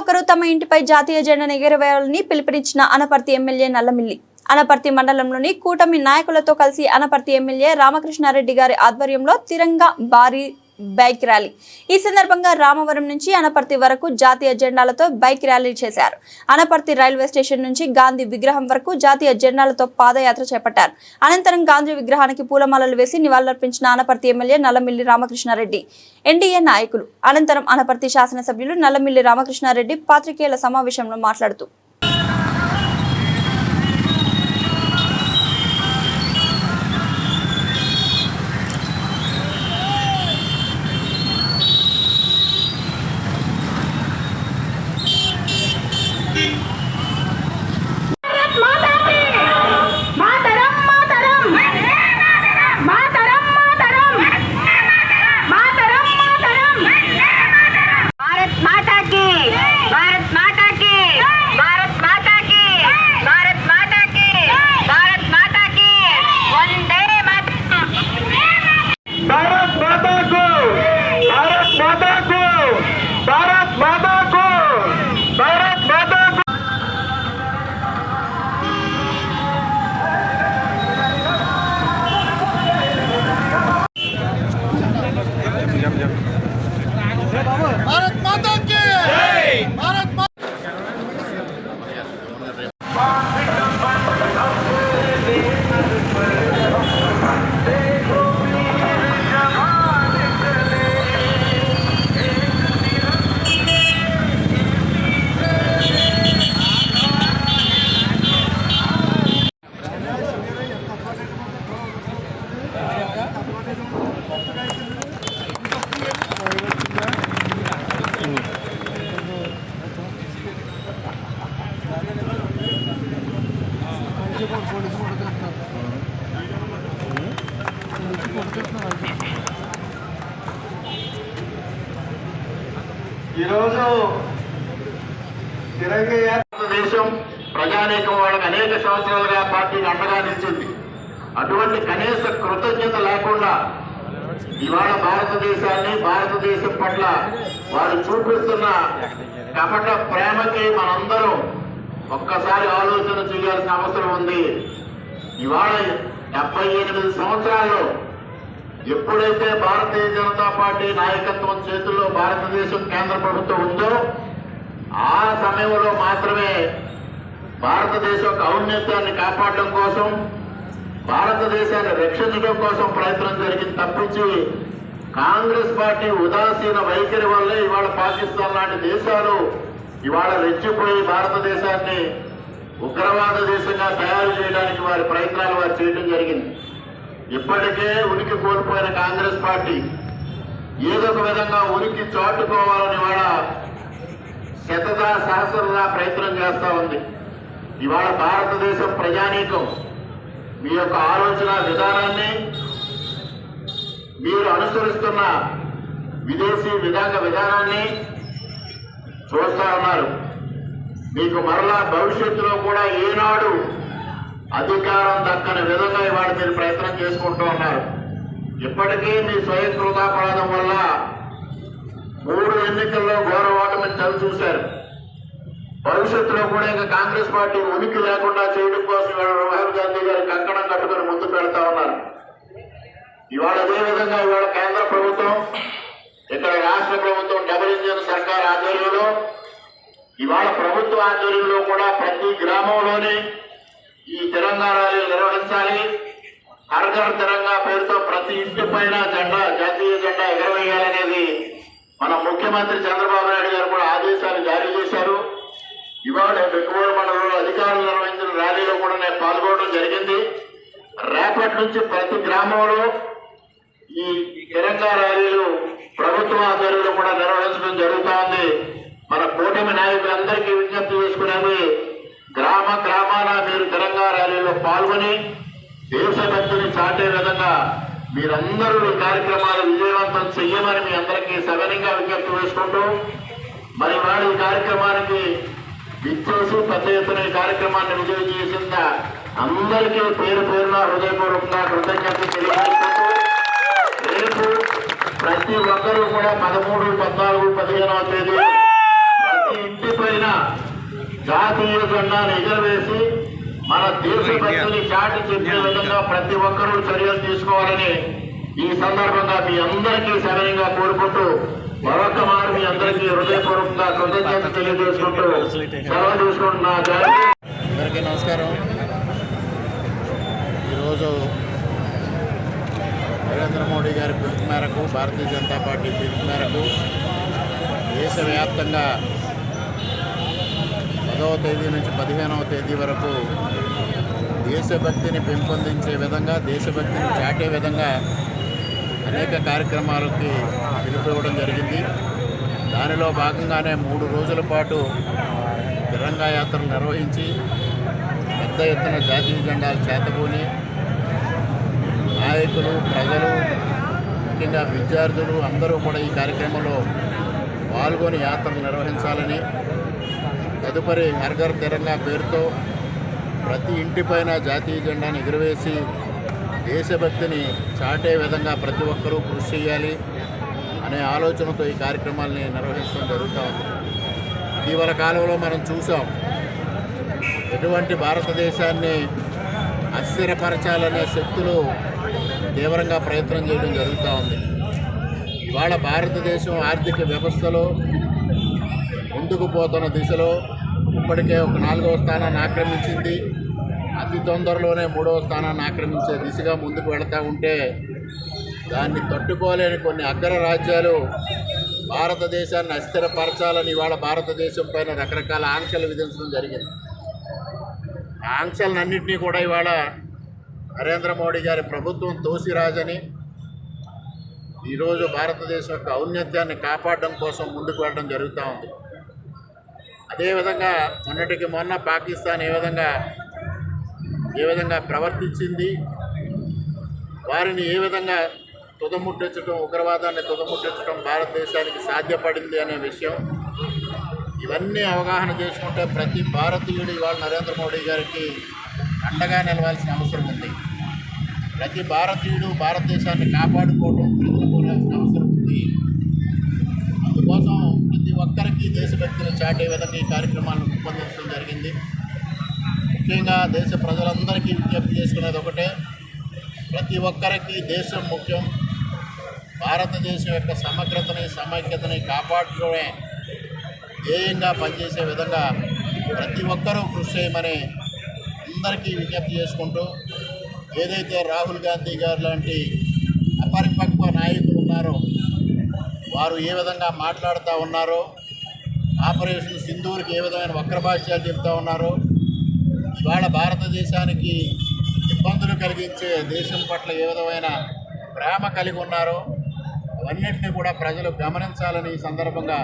ఒకరు తమ ఇంటిపై జాతీయ జెండాను ఎగరవేయాలని పిలుపునిచ్చిన అనపర్తి ఎమ్మెల్యే నల్లమిల్లి. అనపర్తి మండలంలోని కూటమి నాయకులతో కలిసి అనపర్తి ఎమ్మెల్యే రామకృష్ణారెడ్డి గారి ఆధ్వర్యంలో తిరంగా భారీ బైక్ ర్యాలీ. ఈ సందర్భంగా రామవరం నుంచి అనపర్తి వరకు జాతీయ జెండాలతో బైక్ ర్యాలీ చేశారు. అనపర్తి రైల్వే స్టేషన్ నుంచి గాంధీ విగ్రహం వరకు జాతీయ జెండాలతో పాదయాత్ర చేపట్టారు. అనంతరం గాంధీ విగ్రహానికి పూలమాలలు వేసి నివాళులర్పించిన అనపర్తి ఎమ్మెల్యే నల్లమిల్లి రామకృష్ణారెడ్డి ఎన్డీఏ నాయకులు. అనంతరం అనపర్తి శాసనసభ్యులు నల్లమిల్లి రామకృష్ణారెడ్డి పాత్రికేయుల సమావేశంలో మాట్లాడుతూ ఈరోజు దేశం ప్రజానీకం వాళ్ళకి అనేక సంవత్సరాలుగా పార్టీని అండగా నిలిచింది. అటువంటి కనీస కృతజ్ఞత లేకుండా ఇవాళ భారతదేశాన్ని భారతదేశం పట్ల వారు చూపిస్తున్న కపట ప్రేమకి మనందరం ఒక్కసారి ఆలోచన చేయాల్సిన అవసరం ఉంది. ఇవాళ డెబ్బై ఎనిమిది సంవత్సరాల్లో ఎప్పుడైతే భారతీయ జనతా పార్టీ నాయకత్వం చేతుల్లో భారతదేశం కేంద్ర ప్రభుత్వం ఉందో ఆ సమయంలో మాత్రమే భారతదేశం ఔన్నత్యాన్ని కాపాడడం కోసం భారతదేశాన్ని రక్షించడం కోసం ప్రయత్నం జరిగింది. తప్పించి కాంగ్రెస్ పార్టీ ఉదాసీన వైఖరి వల్లే ఇవాళ పాకిస్తాన్ లాంటి దేశాలు ఇవాళ రెచ్చిపోయి భారతదేశాన్ని ఉగ్రవాద దేశంగా తయారు చేయడానికి వారి ప్రయత్నాలు వారు చేయడం జరిగింది. ఇప్పటికే ఉనికి కోల్పోయిన కాంగ్రెస్ పార్టీ ఏదో ఒక విధంగా ఉనికి చాటుకోవాలని వాళ్ళ శతదా సహస్రదా ప్రయత్నం చేస్తా ఉంది. ఇవాళ భారతదేశం ప్రజానీకం. మీ యొక్క ఆలోచన విధానాన్ని మీరు అనుసరిస్తున్న విదేశీ విధాన విధానాన్ని చూస్తా ఉన్నారు. మీకు మరలా భవిష్యత్తులో కూడా ఏనాడు అధికారం దక్కని విధంగా ఇవాళ మీరు ప్రయత్నం చేసుకుంటూ ఉన్నారు. ఇప్పటికీ మీ స్వయం కృతాపరాధం వల్ల మూడు ఎన్నికల్లో ఘోర ఓటమిని చవి చూశారు. భవిష్యత్తులో కూడా ఇంకా కాంగ్రెస్ పార్టీ ఉనికి లేకుండా చేయడం కోసం ఇవాళ రాహుల్ గాంధీ గారు కంకణం కట్టుకొని ముందు పెడతా ఉన్నారు. ఇవాళ అదేవిధంగా ఇవాళ కేంద్ర ప్రభుత్వం ఇక్కడ రాష్ట్ర ప్రభుత్వం డబుల్ ఇంజిన్ సర్కార్ ఆధ్వర్యంలో ఇవాళ ప్రభుత్వ ఆధ్వర్యంలో కూడా ప్రతి గ్రామంలోని ఈ తెలంగాణ ర్యాలీలు నిర్వహించాలి. హర్ఘర్ తెలంగాణ పేరుతో ప్రతి ఇంటి పైన జెండా జాతీయ జెండా ఎగరవేయాలనేది మన ముఖ్యమంత్రి చంద్రబాబు నాయుడు గారు కూడా ఆదేశాలు జారీ చేశారు. ఇవాళ బెక్కువోడు మండలంలో అధికారులు నిర్వహించిన ర్యాలీలో కూడా నేను పాల్గొనడం జరిగింది. రేపటి నుంచి ప్రతి గ్రామంలో ఈ తెలంగాణ ర్యాలీలు ప్రభుత్వ ఆధ్వర్యంలో కూడా నిర్వహించడం జరుగుతోంది మన కూటమి నాయకులందరికీ విజ్ఞప్తి చేసుకునేది గ్రామ గ్రామాన మీరు తెలంగాణ ర్యాలీలో పాల్గొని దేశభక్తిని చాటే విధంగా మీరందరూ ఈ కార్యక్రమాలు విజయవంతం చెయ్యమని మీ అందరికీ సవినంగా విజ్ఞప్తి చేసుకుంటూ మరి వాడు ఈ కార్యక్రమానికి విచ్చేసి పెద్ద ఎత్తున ఈ కార్యక్రమాన్ని విజయం చేసిన అందరికీ పేరు పేరున హృదయపూర్వకంగా కృతజ్ఞతలు తెలియజేసుకుంటూ రేపు ప్రతి ఒక్కరూ కూడా పదమూడు పద్నాలుగు పదిహేనవ తేదీ ప్రతి ఇంటి పైన జాతీయ జెండాను ఎగరవేసి మన దేశభక్తిని చాటి చెప్పే విధంగా ప్రతి ఒక్కరూ చర్యలు తీసుకోవాలని ఈ సందర్భంగా మీ అందరికీ సవినయంగా కోరుకుంటూ మరొక మారు మీ అందరికీ హృదయపూర్వకంగా కృతజ్ఞత తెలియజేసుకుంటూ సెలవు తీసుకుంటున్నా. అందరికీ నమస్కారం. ఈరోజు నరేంద్ర మోడీ గారి పిలుపు మేరకు భారతీయ జనతా పార్టీ పిలుపు మేరకు దేశవ్యాప్తంగా పదవ తేదీ నుంచి పదిహేనవ తేదీ వరకు దేశభక్తిని పెంపొందించే విధంగా దేశభక్తిని చాటే విధంగా అనేక కార్యక్రమాలకి పిలుపువ్వడం జరిగింది. దానిలో భాగంగానే మూడు రోజుల పాటు తిరంగా యాత్రలు నిర్వహించి పెద్ద ఎత్తున జాతీయ జెండాలు చేతబూని నాయకులు ప్రజలు ముఖ్యంగా విద్యార్థులు అందరూ కూడా ఈ కార్యక్రమంలో పాల్గొని యాత్రలు నిర్వహించాలని తదుపరి హర్ఘర్ తిరంగా పేరుతో ప్రతి ఇంటిపైన జాతీయ జెండాను ఎగురవేసి దేశభక్తిని చాటే విధంగా ప్రతి ఒక్కరూ కృషి చేయాలి అనే ఆలోచనతో ఈ కార్యక్రమాల్ని నిర్వహించడం జరుగుతూ ఉంది. ఇటీవల కాలంలో మనం చూసాం ఎటువంటి భారతదేశాన్ని అస్థిరపరచాలనే శక్తులు తీవ్రంగా ప్రయత్నం చేయడం జరుగుతూ ఉంది. ఇవాళ భారతదేశం ఆర్థిక వ్యవస్థలో ముందుకు పోతున్న దిశలో ఇప్పటికే ఒక నాలుగవ స్థానాన్ని ఆక్రమించింది. అతి తొందరలోనే మూడవ స్థానాన్ని ఆక్రమించే దిశగా ముందుకు వెళతా ఉంటే దాన్ని తట్టుకోలేని కొన్ని అగ్ర రాజ్యాలు భారతదేశాన్ని అస్థిరపరచాలని ఇవాళ భారతదేశం పైన రకరకాల ఆంక్షలు విధించడం జరిగింది. ఆంక్షలన్నింటినీ కూడా ఇవాళ నరేంద్ర మోడీ గారి ప్రభుత్వం తోసిరాజని ఈరోజు భారతదేశం యొక్క ఔన్నత్యాన్ని కాపాడడం కోసం ముందుకు వెళ్ళడం జరుగుతూ ఉంది. అదేవిధంగా మొన్నటికి మొన్న పాకిస్తాన్ ఏ విధంగా ఏ విధంగా ప్రవర్తించింది వారిని ఏ విధంగా తుదముట్టించడం ఉగ్రవాదాన్ని తుదముట్టించడం భారతదేశానికి సాధ్యపడింది అనే విషయం ఇవన్నీ అవగాహన చేసుకుంటే ప్రతి భారతీయుడు ఇవాళ నరేంద్ర మోడీ గారికి అండగా నిలవాల్సిన అవసరం ఉంది. ప్రతి భారతీయుడు భారతదేశాన్ని కాపాడుకోవడం దేశభక్తిని చాటే విధంగా ఈ కార్యక్రమాలను రూపొందించడం జరిగింది. ముఖ్యంగా దేశ ప్రజలందరికీ విజ్ఞప్తి చేసుకునేది ఒకటే ప్రతి ఒక్కరికి దేశం ముఖ్యం. భారతదేశం యొక్క సమగ్రతని సమైక్యతని కాపాడుకోవడమే ధ్యేయంగా పనిచేసే విధంగా ప్రతి ఒక్కరూ కృషి చేయమని అందరికీ విజ్ఞప్తి చేసుకుంటూ ఏదైతే రాహుల్ గాంధీ గారు లాంటి అపరిపక్వ నాయకులు ఉన్నారో వారు ఏ విధంగా మాట్లాడుతూ ఉన్నారో ఆపరేషన్ సింధూర్కి ఏ విధమైన వక్రభాష్యాలు చెప్తూ ఉన్నారో ఇవాళ భారతదేశానికి ఇబ్బందులు కలిగించే దేశం పట్ల ఏ విధమైన ప్రేమ కలిగి ఉన్నారో అవన్నింటినీ కూడా ప్రజలు గమనించాలని ఈ సందర్భంగా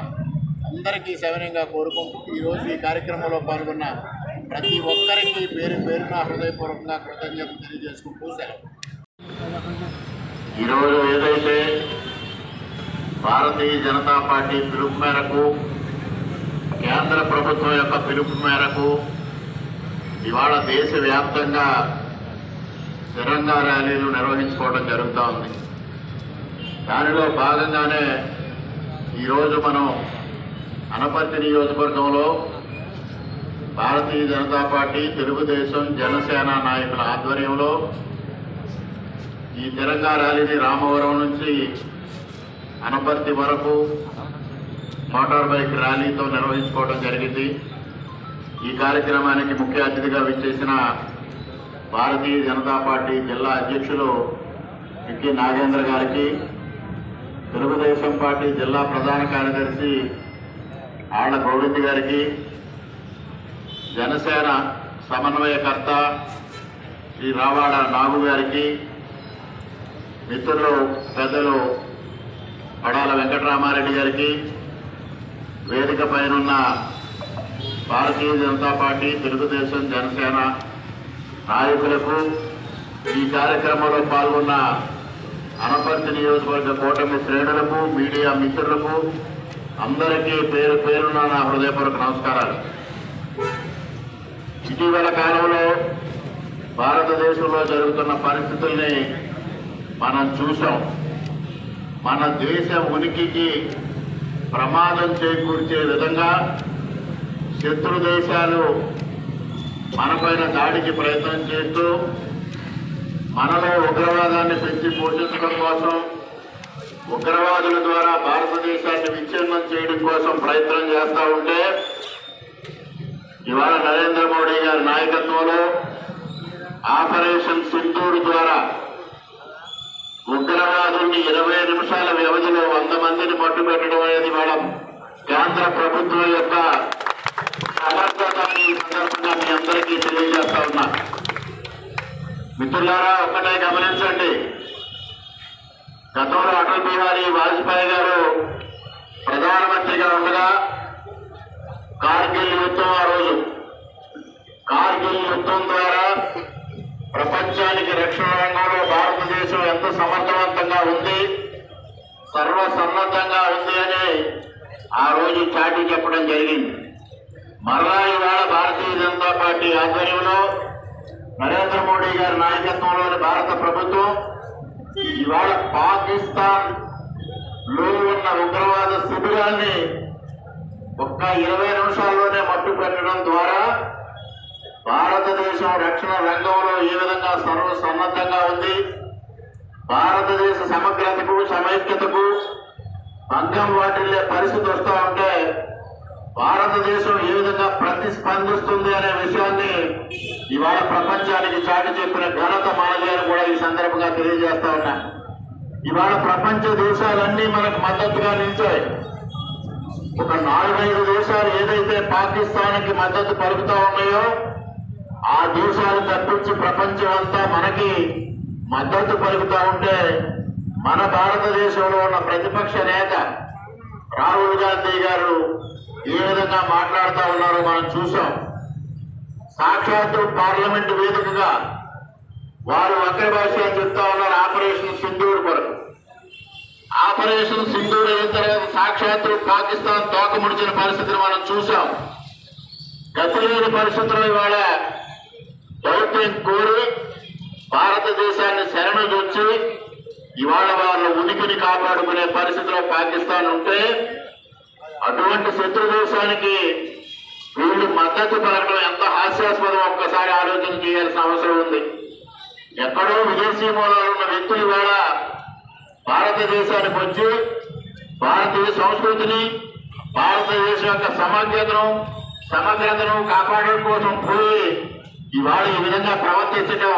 అందరికీ సవినయంగా కోరుకుంటూ ఈరోజు ఈ కార్యక్రమంలో పాల్గొన్న ప్రతి ఒక్కరికి పేరు పేరున హృదయపూర్వకంగా కృతజ్ఞతలు తెలియజేసుకుంటూ సెలవు. ఈరోజు ఏదైతే భారతీయ జనతా పార్టీ పిలుపు మేరకు కేంద్ర ప్రభుత్వం యొక్క పిలుపు మేరకు ఇవాళ దేశవ్యాప్తంగా తిరంగా ర్యాలీలు నిర్వహించుకోవడం జరుగుతూ ఉంది. దానిలో భాగంగానే ఈరోజు మనం అనపర్తి నియోజకవర్గంలో భారతీయ జనతా పార్టీ తెలుగుదేశం జనసేన నాయకుల ఆధ్వర్యంలో ఈ తిరంగా ర్యాలీని రామవరం నుంచి అనపర్తి వరకు మోటార్ బైక్ ర్యాలీతో నిర్వహించుకోవడం జరిగింది. ఈ కార్యక్రమానికి ముఖ్య అతిథిగా విచ్చేసిన భారతీయ జనతా పార్టీ జిల్లా అధ్యక్షులు విక్కి నాగేంద్ర గారికి తెలుగుదేశం పార్టీ జిల్లా ప్రధాన కార్యదర్శి ఆళ్ళ గోవింద్ గారికి జనసేన సమన్వయకర్త శ్రీ రావాడ నాగు గారికి మిత్రులు పెద్దలు పడాల వెంకటరామారెడ్డి గారికి వేదిక పైనున్న భారతీయ జనతా పార్టీ తెలుగుదేశం జనసేన నాయకులకు ఈ కార్యక్రమంలో పాల్గొన్న అనపర్తి నియోజకవర్గ కూటమి శ్రేణులకు మీడియా మిత్రులకు అందరికీ పేరు పేరున నా హృదయపూర్వక నమస్కారాలు. ఇటీవల కాలంలో భారతదేశంలో జరుగుతున్న పరిస్థితుల్ని మనం చూసాం మన దేశ ఉనికికి ప్రమాదం చేకూర్చే విధంగా శత్రు దేశాలు మనపైన దాడికి ప్రయత్నం చేస్తూ మనలో ఉగ్రవాదాన్ని పెంచి పోషించడం కోసం ఉగ్రవాదుల ద్వారా భారతదేశాన్ని విచ్ఛిన్నం చేయడం కోసం ప్రయత్నం చేస్తూ ఉంటే ఇవాళ నరేంద్ర మోడీ గారి నాయకత్వంలో ఆపరేషన్ సింధూర్ ద్వారా ఉగ్రవాదుల్ని ఇరవై నిమిషాల వ్యవధిలో వంద మందిని పట్టుబెట్టడం అనేది మేడం కేంద్ర ప్రభుత్వం యొక్క సమర్థత ఈ సందర్భంగా మీ అందరికీ తెలియజేస్తా ఉన్నా. మిత్రులారా ఒక్కటే గమనించండి. గతంలో అటల్ బిహారీ వాజ్పేయి గారు ప్రధానమంత్రిగా ఉండగా కార్గిల్ యుద్ధం ఆ రోజు. కార్గిల్ యుద్ధం ద్వారా ప్రపంచానికి రక్షణ రంగంలో భారతదేశం ఎంత సమర్థవంతంగా ఉంది సర్వసన్నద్ధంగా ఉంది అని ఆ రోజు చాటి చెప్పడం జరిగింది. మరలా ఇవాళ భారతీయ జనతా పార్టీ ఆధ్వర్యంలో నరేంద్ర మోడీ గారి నాయకత్వంలోని భారత ప్రభుత్వం ఇవాళ పాకిస్తాన్లో ఉన్న ఉగ్రవాద శిబిరాన్ని ఒక్క ఇరవై నిమిషాల్లోనే మట్టు పెట్టడం ద్వారా భారతదేశం రక్షణ రంగంలో ఏ విధంగా సర్వ సన్నద్ధంగా ఉంది. భారతదేశ సమగ్రతకు సమైక్యతకు భంగం వాటిల్లే పరిస్థితి వస్తూ ఉంటే భారతదేశం ఏ విధంగా ప్రతిస్పందిస్తుంది అనే విషయాన్ని ఇవాళ ప్రపంచానికి చాటి చెప్పిన ఘనత మనది అని కూడా ఈ సందర్భంగా తెలియజేస్తా ఉన్నా. ఇవాళ ప్రపంచ దేశాలన్నీ మనకు మద్దతుగా నిలిచాయి. ఒక నాలుగైదు దేశాలు ఏదైతే పాకిస్తాన్కి మద్దతు పలుకుతా ఉన్నాయో ఆ దేశాలు తప్పించి ప్రపంచం అంతా మనకి మద్దతు పలుకుతా ఉంటే మన భారతదేశంలో ఉన్న ప్రతిపక్ష నేత రాహుల్ గాంధీ గారు ఏ విధంగా మాట్లాడుతూ ఉన్నారో మనం చూసాం సాక్షాత్తు పార్లమెంట్ వేదికగా వారు వక్ర భాష చెప్తా ఉన్నారు ఆపరేషన్ సింధూర్ కొరకు. ఆపరేషన్ సింధూర్ అయిన తర్వాత సాక్షాత్తు పాకిస్తాన్ తోకముడిచిన పరిస్థితిని మనం చూసాం గతి లేని పరిస్థితుల్లో ఇవాళ దౌత్యం కోరి భారతదేశాన్ని శరణు ఇవాళ వాళ్ళ ఉనికిని కాపాడుకునే పరిస్థితిలో పాకిస్తాన్ ఉంటే అటువంటి శత్రు దేశానికి వీళ్ళు మద్దతు పలకడం ఎంత హాస్యాస్పదం ఒక్కసారి ఆలోచన చేయాల్సిన అవసరం ఉంది. ఎక్కడో విదేశీ మూలాలు ఉన్న వ్యక్తులు ఇవాళ భారతదేశానికి వచ్చి భారతీయ సంస్కృతిని భారతదేశం యొక్క సమగ్రతను సమగ్రతను కాపాడడం కోసం పోయి ఇవాళ ఈ విధంగా ప్రవర్తించడం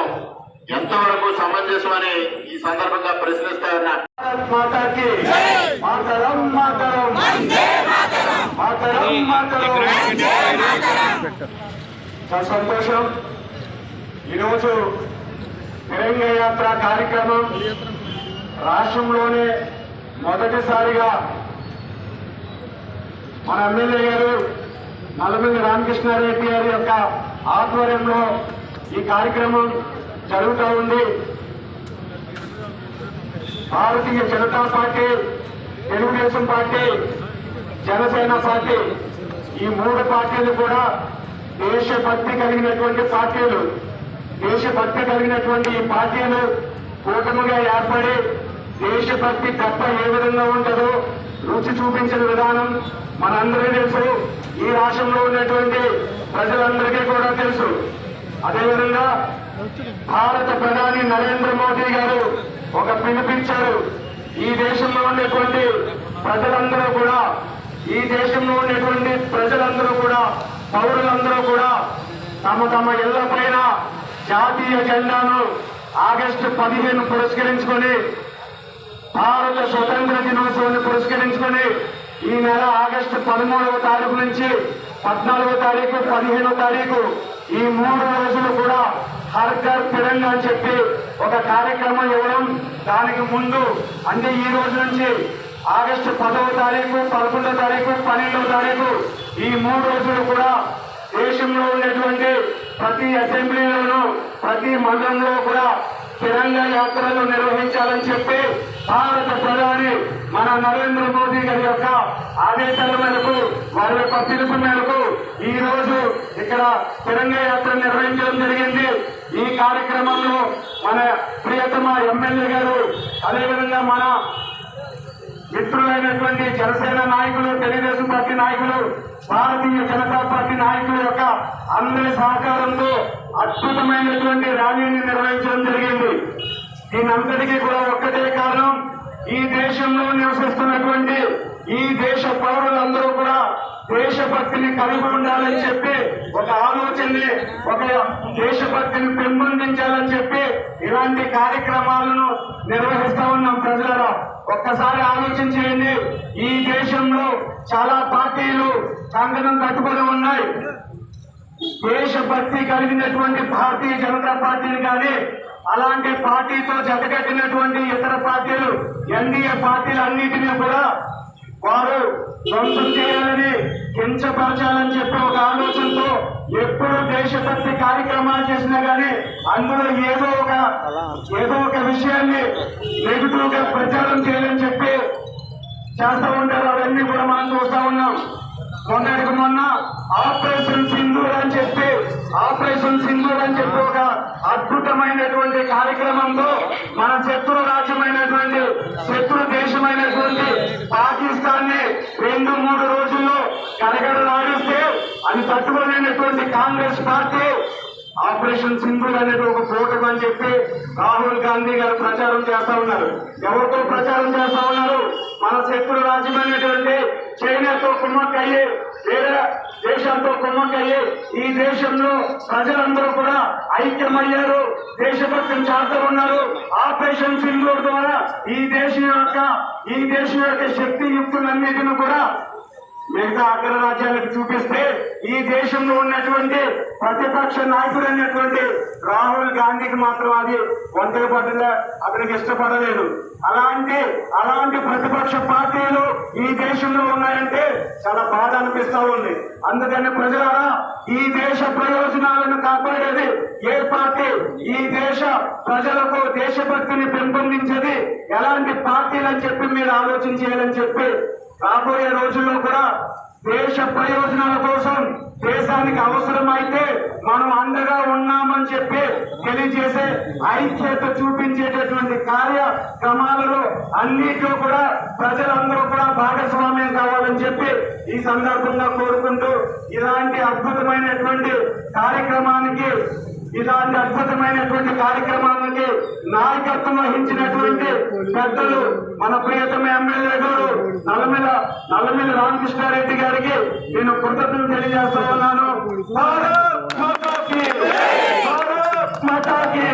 ఎంతవరకు సమంజసమని ఈ సందర్భంగా ప్రశ్నిస్తా ఉన్నా మాతాకి. మాతరం మాతరం. మాతరం. మాతరం. చాలా సంతోషం. ఈరోజు తిరంగ యాత్ర కార్యక్రమం రాష్ట్రంలోనే మొదటిసారిగా మన ఎమ్మెల్యే గారు నల్లమిల్లి రామకృష్ణారెడ్డి గారి యొక్క ఆధ్వర్యంలో ఈ కార్యక్రమం జరుగుతూ ఉంది. Bharatiya Janata party Telugu Desam party Janasena party ఈ మూడు పార్టీలు కూడా దేశభక్తి కలిగినటువంటి పార్టీలు. దేశభక్తి కలిగినటువంటి ఈ పార్టీలు కూటమిగా ఏర్పడి దేశభక్తి తప్ప ఏ విధంగా ఉంటుందో రుచి చూపించిన విధానం మనందరికీ తెలుసు. ఈ రాష్ట్రంలో ఉన్నటువంటి ప్రజలందరికీ కూడా తెలుసు. అదేవిధంగా భారత ప్రధాని నరేంద్ర మోదీ గారు ఒక పిలుపిచ్చారు ఈ దేశంలో ఉన్నటువంటి ప్రజలందరూ కూడా ఈ దేశంలో ఉన్నటువంటి ప్రజలందరూ కూడా పౌరులందరూ కూడా తమ తమ ఇళ్ళ పైన జాతీయ జెండాను ఆగస్టు పదిహేను పురస్కరించుకొని భారత స్వతంత్ర దినోత్సవాన్ని పురస్కరించుకొని ఈ నెల ఆగస్టు పదమూడవ తారీఖు నుంచి పద్నాలుగో తారీఖు పదిహేనో తారీఖు ఈ మూడు రోజులు కూడా హర్ ఘర్ తిరంగా అని చెప్పి ఒక కార్యక్రమం ఇవ్వడం దానికి ముందు అంటే ఈ రోజు నుంచి ఆగస్టు పదవ తారీఖు పదకొండవ తారీఖు పన్నెండవ తారీఖు ఈ మూడు రోజులు కూడా దేశంలో ఉన్నటువంటి ప్రతి అసెంబ్లీలోనూ ప్రతి మండలంలో కూడా తిరంగ యాత్రలు నిర్వహించాలని చెప్పి భారత ప్రధాని మన నరేంద్ర మోదీ గారి యొక్క ఆదేశాల మేరకు వారి యొక్క పిలుపు మేరకు ఈ రోజు ఇక్కడ తిరంగ యాత్ర నిర్వహించడం జరిగింది. ఈ కార్యక్రమంలో మన ప్రియతమ ఎమ్మెల్యే గారు అదేవిధంగా మన మిత్రులైనటువంటి జనసేన నాయకులు తెలుగుదేశం పార్టీ నాయకులు భారతీయ జనతా పార్టీ నాయకుల యొక్క అందరి సహకారంతో అద్భుతమైనటువంటి ర్యాలీని నిర్వహించడం జరిగింది. దీనంతటికీ కూడా ఒక్కటే కారణం ఈ దేశంలో నివసిస్తున్నటువంటి ఈ దేశ పౌరులందరూ కూడా దేశభక్తిని కలిగి ఉండాలని చెప్పి ఒక ఆలోచనని ఒక దేశభక్తిని పెంపొందించాలని చెప్పి ఇలాంటి కార్యక్రమాలను నిర్వహిస్తా ఉన్నాం ప్రజలలో ఒక్కసారి ఆలోచించేయండి ఈ దేశంలో చాలా పార్టీలు కంగనం కట్టుకొని ఉన్నాయి. దేశభక్తి కలిగినటువంటి భారతీయ జనతా పార్టీని కానీ అలాంటి పార్టీతో జతకట్టినటువంటి ఇతర పార్టీలు ఎన్డీఏ పార్టీలు అన్నింటినీ కూడా వారు ధ్వంసం చేయాలని కించపరచాలని చెప్పి ఒక ఆలోచనతో ఎప్పుడు దేశభక్తి కార్యక్రమాలు చేసినా గానీ అందులో ఏదో ఒక ఏదో ఒక విషయాన్ని నెగిటివ్గా ప్రచారం చేయాలని చెప్పి చేస్తూ ఉంటారు. అవన్నీ కూడా మనం చూస్తా ఉన్నాం. మొన్నటికి మొన్న ఆపరేషన్ సింధూర్ అని చెప్పి ఆపరేషన్ సింధూర్ అని చెప్పి ఒక అద్భుతమైనటువంటి కార్యక్రమంలో మన శత్రు రాజ్యమైనటువంటి శత్రు దేశమైనటువంటి పాకిస్తాన్ని రెండు మూడు రోజుల్లో కలగడలాడిస్తే అది తట్టుకోలేనటువంటి కాంగ్రెస్ పార్టీ ఆపరేషన్ సింధు అనేది ఒక కూటమి అని చెప్పి రాహుల్ గాంధీ గారు ప్రచారం చేస్తా ఉన్నారు. ఎవరితో ప్రచారం చేస్తా ఉన్నారు? మన శత్రు రాజ్యమైనటువంటి చైనాతో కుమ్మక్కయ్యి వేరే దేశాలతో కుమ్మక్కయ్యి ఈ దేశంలో ప్రజలందరూ కూడా ఐక్యమయ్యారు. దేశభక్తిని చాటుతూ ఉన్నారు. ఆపరేషన్ సింధు ద్వారా ఈ దేశం యొక్క ఈ దేశం యొక్క శక్తి యుక్తులన్నిటిని కూడా మిగతా అగ్ర రాజ్యాలకు చూపిస్తే ఈ దేశంలో ఉన్నటువంటి ప్రతిపక్ష నాయకుడు అయినటువంటి రాహుల్ గాంధీకి మాత్రం అది ఒంటరి పడ్డదా అతనికి ఇష్టపడలేదు. అలాంటి అలాంటి ప్రతిపక్ష పార్టీలు ఈ దేశంలో ఉన్నాయంటే చాలా బాధ అనిపిస్తా ఉంది. అందుకని ప్రజలారా ఈ దేశ ప్రయోజనాలను కాపాడేది ఏ పార్టీ? ఈ దేశ ప్రజలకు దేశభక్తిని పెంపొందించేది ఎలాంటి పార్టీలు అని చెప్పి మీరు ఆలోచన చేయాలని చెప్పి రాబోయే రోజుల్లో కూడా దేశ ప్రయోజనాల కోసం దేశానికి అవసరమైతే మనం అండగా ఉన్నామని చెప్పి తెలియజేసే ఐక్యత చూపించేటటువంటి కార్యక్రమాలలో అన్నిటిలో కూడా ప్రజలందరూ కూడా భాగస్వామ్యం కావాలని చెప్పి ఈ సందర్భంగా కోరుకుంటూ ఇలాంటి అద్భుతమైనటువంటి కార్యక్రమానికి ఇలాంటి అద్భుతమైనటువంటి కార్యక్రమానికి నాయకత్వం వహించినటువంటి పెద్దలు మన ప్రియతమ ఎమ్మెల్యే గారు నల్లమిల నల్లమిల రామకృష్ణారెడ్డి గారికి నేను కృతజ్ఞతలు తెలియజేస్తా ఉన్నాను. మాతాకి!